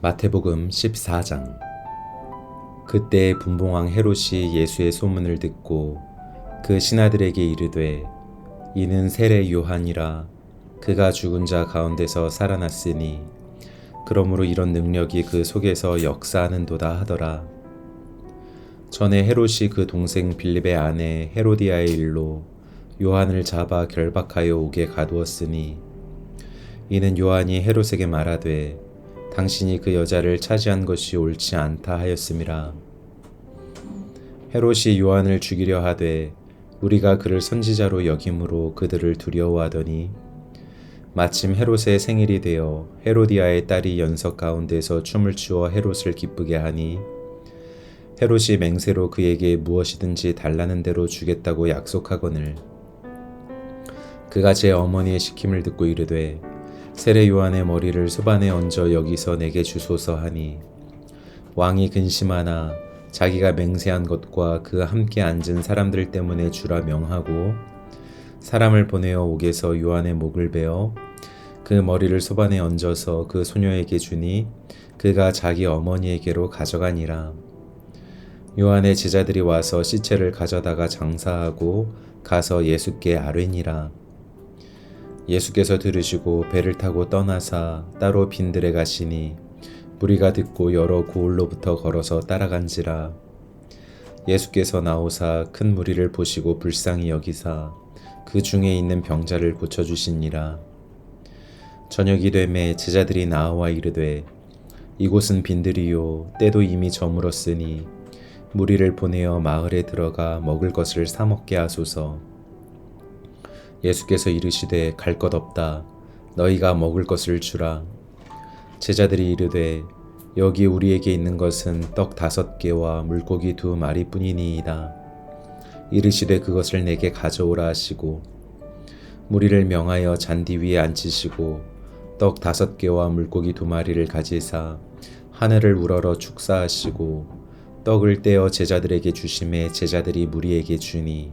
마태복음 14장. 그때 분봉왕 헤롯이 예수의 소문을 듣고 그 신하들에게 이르되 이는 세례 요한이라 그가 죽은 자 가운데서 살아났으니 그러므로 이런 능력이 그 속에서 역사하는도다 하더라. 전에 헤롯이 그 동생 빌립의 아내 헤로디아의 일로 요한을 잡아 결박하여 오게 가두었으니 이는 요한이 헤롯에게 말하되 당신이 그 여자를 차지한 것이 옳지 않다 하였음이라. 헤롯이 요한을 죽이려 하되 우리가 그를 선지자로 여김으로 그들을 두려워하더니 마침 헤롯의 생일이 되어 헤로디아의 딸이 연석 가운데서 춤을 추어 헤롯을 기쁘게 하니 헤롯이 맹세로 그에게 무엇이든지 달라는 대로 주겠다고 약속하거늘 그가 제 어머니의 시킴을 듣고 이르되 세례 요한의 머리를 소반에 얹어 여기서 내게 주소서 하니 왕이 근심하나 자기가 맹세한 것과 그 함께 앉은 사람들 때문에 주라 명하고 사람을 보내어 옥에서 요한의 목을 베어 그 머리를 소반에 얹어서 그 소녀에게 주니 그가 자기 어머니에게로 가져가니라. 요한의 제자들이 와서 시체를 가져다가 장사하고 가서 예수께 아뢰니라. 예수께서 들으시고 배를 타고 떠나사 따로 빈들에 가시니 무리가 듣고 여러 고을로부터 걸어서 따라간지라. 예수께서 나오사 큰 무리를 보시고 불쌍히 여기사 그 중에 있는 병자를 고쳐 주시니라. 저녁이 되매 제자들이 나와 이르되 이곳은 빈들이요 때도 이미 저물었으니 무리를 보내어 마을에 들어가 먹을 것을 사 먹게 하소서 예수께서 이르시되 갈 것 없다. 너희가 먹을 것을 주라. 제자들이 이르되 여기 우리에게 있는 것은 떡 다섯 개와 물고기 두 마리뿐이니이다. 이르시되 그것을 내게 가져오라 하시고 무리를 명하여 잔디 위에 앉히시고 떡 다섯 개와 물고기 두 마리를 가지사 하늘을 우러러 축사하시고 떡을 떼어 제자들에게 주심에 제자들이 무리에게 주니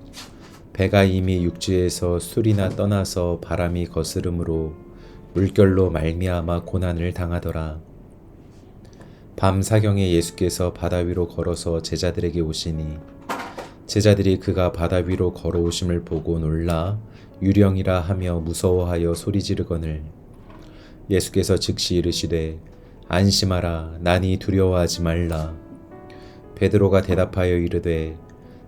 배가 이미 육지에서 술이나 떠나서 바람이 거스름으로 물결로 말미암아 고난을 당하더라. 밤 사경에 예수께서 바다 위로 걸어서 제자들에게 오시니 제자들이 그가 바다 위로 걸어오심을 보고 놀라 유령이라 하며 무서워하여 소리 지르거늘. 예수께서 즉시 이르시되 안심하라. 나니 두려워하지 말라. 베드로가 대답하여 이르되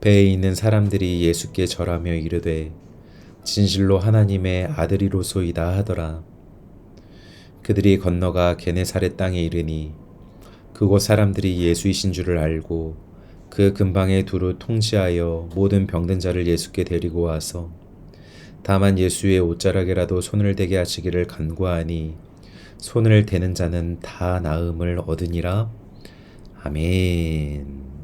배에 있는 사람들이 예수께 절하며 이르되 진실로 하나님의 아들이로소이다 하더라. 그들이 건너가 게네사렛 땅에 이르니 그곳 사람들이 예수이신 줄을 알고 그 근방에 두루 통치하여 모든 병든 자를 예수께 데리고 와서 다만 예수의 옷자락에라도 손을 대게 하시기를 간구하니 손을 대는 자는 다 나음을 얻으니라. 아멘.